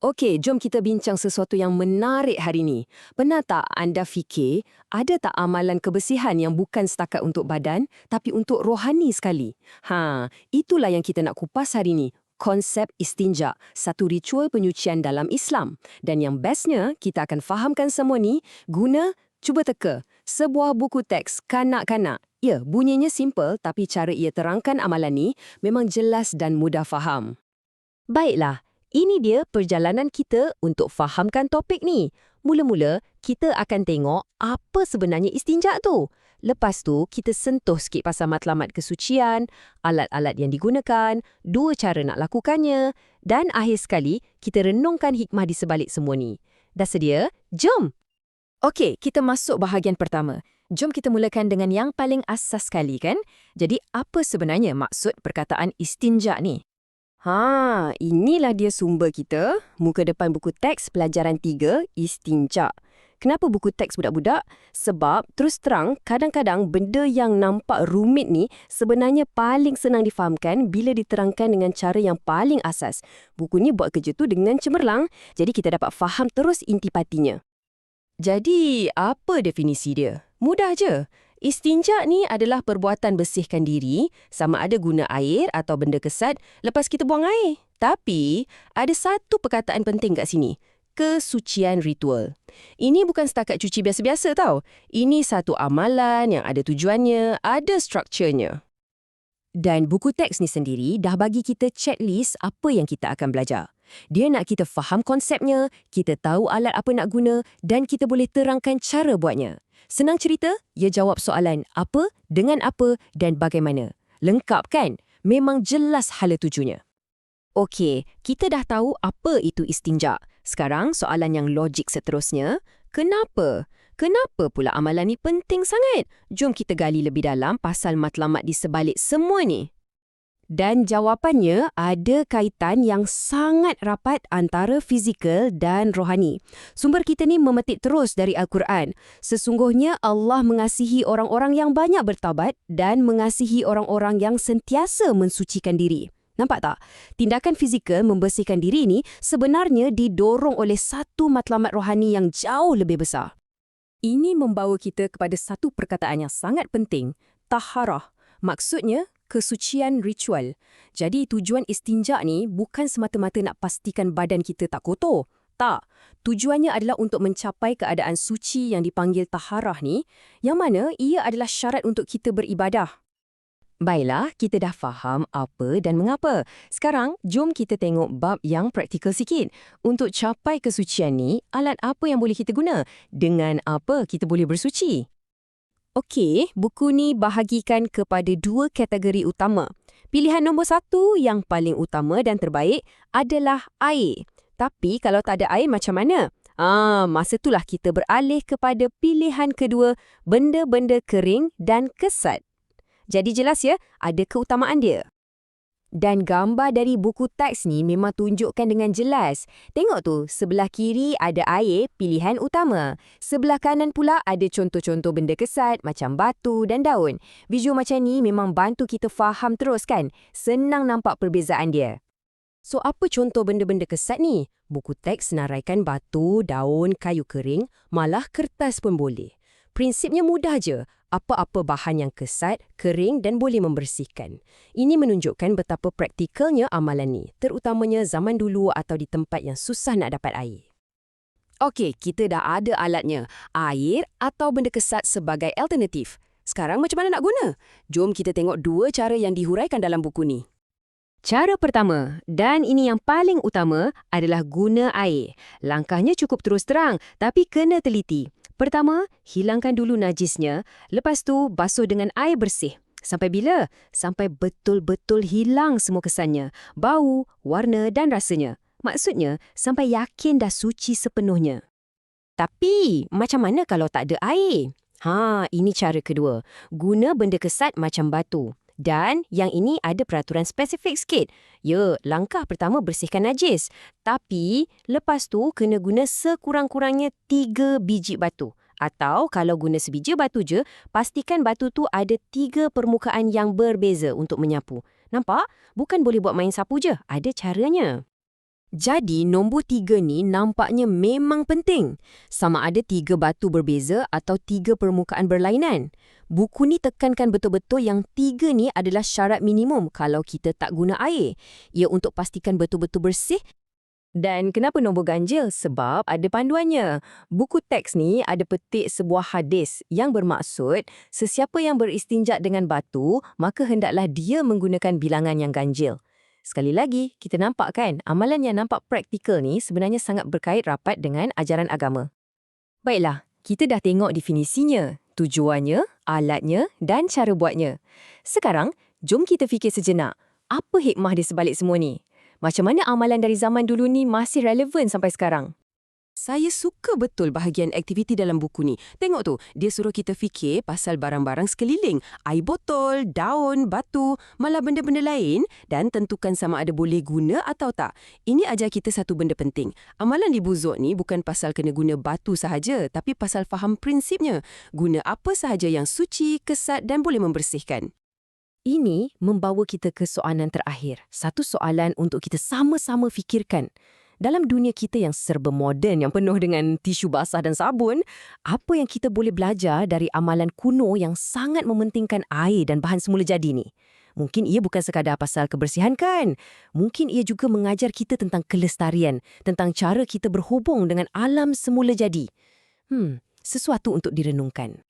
Okey, jom kita bincang sesuatu yang menarik hari ini. Pernah tak anda fikir, ada tak amalan kebersihan yang bukan setakat untuk badan, tapi untuk rohani sekali? Ha, itulah yang kita nak kupas hari ini. Konsep istinja, satu ritual penyucian dalam Islam. Dan yang bestnya, kita akan fahamkan semua ni guna, cuba teka, sebuah buku teks kanak-kanak. Ya, bunyinya simple tapi cara ia terangkan amalan ni memang jelas dan mudah faham. Baiklah, ini dia perjalanan kita untuk fahamkan topik ni. Mula-mula, kita akan tengok apa sebenarnya istinja tu. Lepas tu, kita sentuh sikit pasal matlamat kesucian, alat-alat yang digunakan, dua cara nak lakukannya, dan akhir sekali, kita renungkan hikmah di sebalik semua ni. Dah sedia? Jom! Okey, kita masuk bahagian pertama. Jom kita mulakan dengan yang paling asas sekali, kan? Jadi, apa sebenarnya maksud perkataan istinja ni? Ha, inilah dia sumber kita, muka depan buku teks pelajaran 3, istinja. Kenapa buku teks budak-budak? Sebab, terus terang, kadang-kadang benda yang nampak rumit ni sebenarnya paling senang difahamkan bila diterangkan dengan cara yang paling asas. Buku ni buat kerja tu dengan cemerlang, jadi kita dapat faham terus intipatinya. Jadi, apa definisi dia? Mudah je. Istinja ni adalah perbuatan bersihkan diri sama ada guna air atau benda kesat lepas kita buang air. Tapi, ada satu perkataan penting kat sini. Kesucian ritual. Ini bukan setakat cuci biasa-biasa tau. Ini satu amalan yang ada tujuannya, ada strukturnya. Dan buku teks ni sendiri dah bagi kita checklist apa yang kita akan belajar. Dia nak kita faham konsepnya, kita tahu alat apa nak guna dan kita boleh terangkan cara buatnya. Senang cerita, ia jawab soalan apa, dengan apa dan bagaimana. Lengkap kan? Memang jelas hala tujunya. Okey, kita dah tahu apa itu istinja. Sekarang soalan yang logik seterusnya, kenapa? Kenapa pula amalan ni penting sangat? Jom kita gali lebih dalam pasal matlamat di sebalik semua ni. Dan jawapannya ada kaitan yang sangat rapat antara fizikal dan rohani. Sumber kita ni memetik terus dari Al-Quran. Sesungguhnya Allah mengasihi orang-orang yang banyak bertabat dan mengasihi orang-orang yang sentiasa mensucikan diri. Nampak tak? Tindakan fizikal membersihkan diri ini sebenarnya didorong oleh satu matlamat rohani yang jauh lebih besar. Ini membawa kita kepada satu perkataan yang sangat penting, taharah. Maksudnya, kesucian ritual. Jadi tujuan istinja ni bukan semata-mata nak pastikan badan kita tak kotor. Tak. Tujuannya adalah untuk mencapai keadaan suci yang dipanggil taharah ni, yang mana ia adalah syarat untuk kita beribadah. Baiklah, kita dah faham apa dan mengapa. Sekarang, jom kita tengok bab yang praktikal sikit. Untuk capai kesucian ni, alat apa yang boleh kita guna? Dengan apa kita boleh bersuci? Okey, buku ni bahagikan kepada dua kategori utama. Pilihan nombor satu yang paling utama dan terbaik adalah air. Tapi kalau tak ada air macam mana? Ah, masa itulah kita beralih kepada pilihan kedua, benda-benda kering dan kesat. Jadi jelas ya, ada keutamaan dia. Dan gambar dari buku teks ni memang tunjukkan dengan jelas. Tengok tu, sebelah kiri ada air, pilihan utama. Sebelah kanan pula ada contoh-contoh benda kesat macam batu dan daun. Visual macam ni memang bantu kita faham terus kan? Senang nampak perbezaan dia. So apa contoh benda-benda kesat ni? Buku teks senaraikan batu, daun, kayu kering, malah kertas pun boleh. Prinsipnya mudah je apa-apa bahan yang kesat, kering dan boleh membersihkan. Ini menunjukkan betapa praktikalnya amalan ni, terutamanya zaman dulu atau di tempat yang susah nak dapat air. Okey, kita dah ada alatnya, air atau benda kesat sebagai alternatif. Sekarang macam mana nak guna? Jom kita tengok dua cara yang dihuraikan dalam buku ni. Cara pertama, dan ini yang paling utama, adalah guna air. Langkahnya cukup terus terang, tapi kena teliti. Pertama, hilangkan dulu najisnya, lepas tu basuh dengan air bersih. Sampai bila? Sampai betul-betul hilang semua kesannya, bau, warna dan rasanya. Maksudnya, sampai yakin dah suci sepenuhnya. Tapi, macam mana kalau tak ada air? Ha, ini cara kedua. Guna benda kesat macam batu. Dan yang ini ada peraturan spesifik sikit. Ya, langkah pertama bersihkan najis. Tapi, lepas tu kena guna sekurang-kurangnya tiga biji batu. Atau kalau guna sebiji batu je, pastikan batu tu ada tiga permukaan yang berbeza untuk menyapu. Nampak? Bukan boleh buat main sapu je, ada caranya. Jadi, nombor tiga ni nampaknya memang penting. Sama ada tiga batu berbeza atau tiga permukaan berlainan. Buku ni tekankan betul-betul yang tiga ni adalah syarat minimum kalau kita tak guna air. Ia untuk pastikan betul-betul bersih dan kenapa nombor ganjil? Sebab ada panduannya. Buku teks ni ada petik sebuah hadis yang bermaksud sesiapa yang beristinjak dengan batu, maka hendaklah dia menggunakan bilangan yang ganjil. Sekali lagi, kita nampak kan amalan yang nampak praktikal ni sebenarnya sangat berkait rapat dengan ajaran agama. Baiklah, kita dah tengok definisinya, tujuannya, alatnya dan cara buatnya. Sekarang, jom kita fikir sejenak. Apa hikmah di sebalik semua ni? Macam mana amalan dari zaman dulu ni masih relevan sampai sekarang? Saya suka betul bahagian aktiviti dalam buku ni. Tengok tu, dia suruh kita fikir pasal barang-barang sekeliling. Air botol, daun, batu, malah benda-benda lain dan tentukan sama ada boleh guna atau tak. Ini ajar kita satu benda penting. Amalan di buzuk ni bukan pasal kena guna batu sahaja, tapi pasal faham prinsipnya. Guna apa sahaja yang suci, kesat dan boleh membersihkan. Ini membawa kita ke soalan terakhir. Satu soalan untuk kita sama-sama fikirkan. Dalam dunia kita yang serba moden yang penuh dengan tisu basah dan sabun, apa yang kita boleh belajar dari amalan kuno yang sangat mementingkan air dan bahan semula jadi ni? Mungkin ia bukan sekadar pasal kebersihan kan? Mungkin ia juga mengajar kita tentang kelestarian, tentang cara kita berhubung dengan alam semula jadi. Hmm, sesuatu untuk direnungkan.